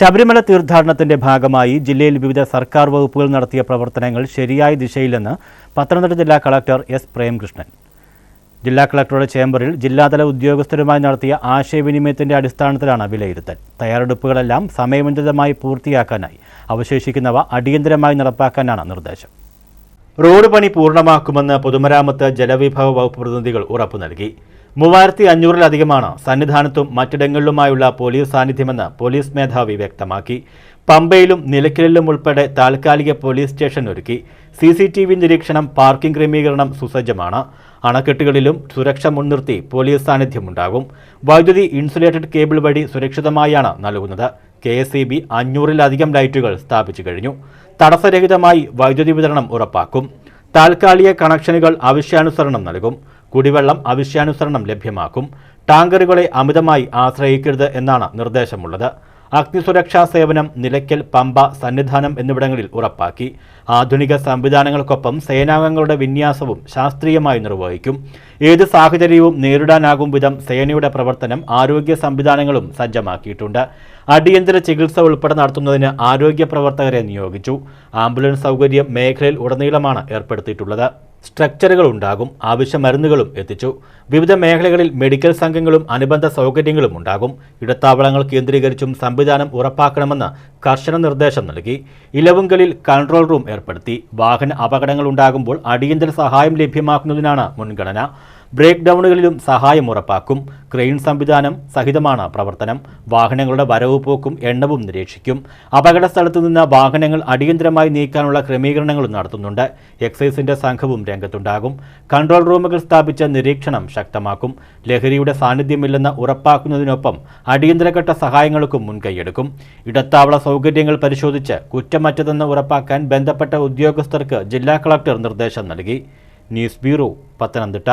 ശബരിമല തീർത്ഥാടനത്തിന്റെ ഭാഗമായി ജില്ലയിൽ വിവിധ സർക്കാർ വകുപ്പുകൾ നടത്തിയ പ്രവർത്തനങ്ങൾ ശരിയായ ദിശയിലെന്ന് പത്തനംതിട്ട ജില്ലാ കളക്ടർ എസ് പ്രേംകൃഷ്ണൻ. ജില്ലാ കളക്ടറുടെ ചേംബറിൽ ജില്ലാതല ഉദ്യോഗസ്ഥരുമായി നടത്തിയ ആശയവിനിമയത്തിന്റെ അടിസ്ഥാനത്തിലാണ് വിലയിരുത്തൽ. തയ്യാറെടുപ്പുകളെല്ലാം സമയബന്ധിതമായി പൂർത്തിയാക്കാനായി അവശേഷിക്കുന്നവ അടിയന്തരമായി നടപ്പാക്കാനാണ് നിർദ്ദേശം. റോഡ് പണി പൂർണമാക്കുമെന്ന് പൊതുമരാമത്ത് ജലവിഭവ വകുപ്പ് പ്രതിനിധികൾ ഉറപ്പു നൽകി മൂവായിരത്തി അഞ്ഞൂറിലധികമാണ് സന്നിധാനത്തും മറ്റിടങ്ങളിലുമായുള്ള പോലീസ് സാന്നിധ്യമെന്ന് പോലീസ് മേധാവി വ്യക്തമാക്കി. പമ്പയിലും നിലയ്ക്കലിലും ഉൾപ്പെടെ താൽക്കാലിക പോലീസ് സ്റ്റേഷൻ ഒരുക്കി. സി സി ടി വി നിരീക്ഷണം പാർക്കിംഗ് ക്രമീകരണം സുസജ്ജമാണ്. അണക്കെട്ടുകളിലും സുരക്ഷ മുൻനിർത്തി പോലീസ് സാന്നിധ്യമുണ്ടാകും. വൈദ്യുതി ഇൻസുലേറ്റഡ് കേബിൾ വഴി സുരക്ഷിതമായാണ് നൽകുന്നത്. കെ എസ് ഇ ബി അഞ്ഞൂറിലധികം ലൈറ്റുകൾ സ്ഥാപിച്ചു കഴിഞ്ഞു. തടസ്സരഹിതമായി വൈദ്യുതി വിതരണം ഉറപ്പാക്കും. താൽക്കാലിക കണക്ഷനുകൾ ആവശ്യാനുസരണം നൽകും. കുടിവെള്ളം ആവശ്യാനുസരണം ലഭ്യമാക്കും. ടാങ്കറുകളെ അമിതമായി ആശ്രയിക്കരുത് എന്നാണ് നിർദ്ദേശമുള്ളത്. അഗ്നിസുരക്ഷാ സേവനം നിലയ്ക്കൽ പമ്പ സന്നിധാനം എന്നിവിടങ്ങളിൽ ഉറപ്പാക്കി. ആധുനിക സംവിധാനങ്ങൾക്കൊപ്പം സേനാംഗങ്ങളുടെ വിന്യാസവും ശാസ്ത്രീയമായി നിർവഹിക്കും. ഏത് സാഹചര്യവും നേരിടാനാകും വിധം സേനയുടെ പ്രവർത്തനം ആരോഗ്യ സംവിധാനങ്ങളും സജ്ജമാക്കിയിട്ടുണ്ട്. അടിയന്തര ചികിത്സ ഉൾപ്പെടെ നടത്തുന്നതിന് ആരോഗ്യ പ്രവർത്തകരെ നിയോഗിച്ചു. ആംബുലൻസ് സൗകര്യം മേഖലയിൽ ഉടനീളമാണ് ഏർപ്പെടുത്തിയിട്ടുള്ളത്. സ്ട്രക്ചറുകൾ ഉണ്ടാകും ആവശ്യ മരുന്നുകളും എത്തിച്ചു. വിവിധ മേഖലകളിൽ മെഡിക്കൽ സംഘങ്ങളും അനുബന്ധ സൗകര്യങ്ങളും ഉണ്ടാകും. ഇടത്താവളങ്ങൾ കേന്ദ്രീകരിച്ചും സംവിധാനം ഉറപ്പാക്കണമെന്ന് കർശന നിർദ്ദേശം നൽകി. ഇലവുങ്കലിൽ കൺട്രോൾ റൂം ഏർപ്പെടുത്തി. വാഹന അപകടങ്ങൾ ഉണ്ടാകുമ്പോൾ അടിയന്തര സഹായം ലഭ്യമാക്കുന്നതിനാണ് മുൻഗണന. ബ്രേക്ക് ഡൗണുകളിലും സഹായം ഉറപ്പാക്കും. ക്രെയിൻ സംവിധാനം സഹിതമാണ് പ്രവർത്തനം. വാഹനങ്ങളുടെ വരവ് പോക്കും എണ്ണവും നിരീക്ഷിക്കും. അപകട സ്ഥലത്തു നിന്ന് വാഹനങ്ങൾ അടിയന്തരമായി നീക്കാനുള്ള ക്രമീകരണങ്ങളും നടത്തുന്നുണ്ട്. എക്സൈസിന്റെ സംഘവും രംഗത്തുണ്ടാകും. കൺട്രോൾ റൂമുകൾ സ്ഥാപിച്ച നിരീക്ഷണം ശക്തമാക്കും. ലഹരിയുടെ സാന്നിധ്യമില്ലെന്ന് ഉറപ്പാക്കുന്നതിനൊപ്പം അടിയന്തരഘട്ട സഹായങ്ങൾക്കും മുൻകൈയെടുക്കും. ഇടത്താവള സൗകര്യങ്ങൾ പരിശോധിച്ച് കുറ്റമറ്റതെന്ന് ഉറപ്പാക്കാൻ ബന്ധപ്പെട്ട ഉദ്യോഗസ്ഥർക്ക് ജില്ലാ കളക്ടർ നിർദ്ദേശം നൽകി. News bureau Pathanamthitta.